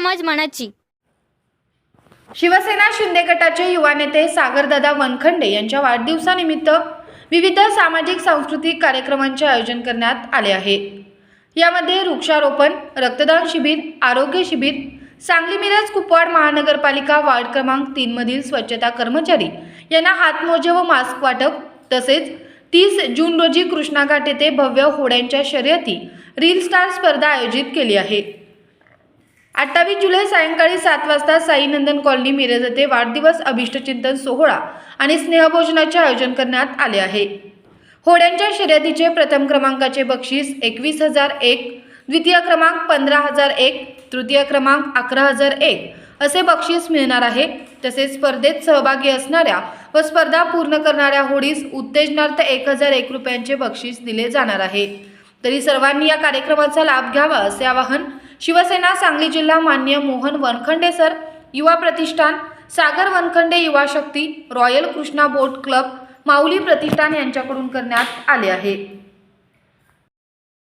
मानाची. शिवसेना शिंदे गटाचे युवा नेते सागरदादा वनखंडे यांच्या वाढदिवसानिमित्त विविध सामाजिक सांस्कृतिक कार्यक्रमांचे आयोजन करण्यात आले आहे. यामध्ये वृक्षारोपण रक्तदान शिबिर आरोग्य शिबिर सांगली मिरज कुपवाड महानगरपालिका वार्ड क्रमांक तीनमधील स्वच्छता कर्मचारी यांना हातमोजे व मास्क वाटप तसेच तीस जून रोजी कृष्णाघाट येथे भव्य होड्यांच्या शर्यती रील स्टार स्पर्धा आयोजित केली आहे. अठ्ठावीस जुलै सायंकाळी सात वाजता साईनंदन कॉलनी मिरज येथे वाढदिवस अभिष्टचिंतन सोहळा आणि स्नेहभोजनाचे आयोजन करण्यात आले आहे. होड्यांच्या शर्यतीचे प्रथम क्रमांकाचे बक्षीस एकवीस हजार एक द्वितीय क्रमांक पंधरा हजार एक तृतीय क्रमांक अकरा हजार एक असे बक्षीस मिळणार आहे. तसेच स्पर्धेत सहभागी असणाऱ्या व स्पर्धा पूर्ण करणाऱ्या होडीस उत्तेजनार्थ एक हजार एक रुपयांचे बक्षीस दिले जाणार आहे. तरी सर्वांनी या कार्यक्रमाचा लाभ घ्यावा असे आवाहन शिवसेना सांगली जिल्हा मान्य मोहन वनखंडे सर युवा प्रतिष्ठान Sagar Wankhede Yuva Shakti royal Krishna boat club Mauli प्रतिष्ठान यांच्याकडून करण्यात आले आहे.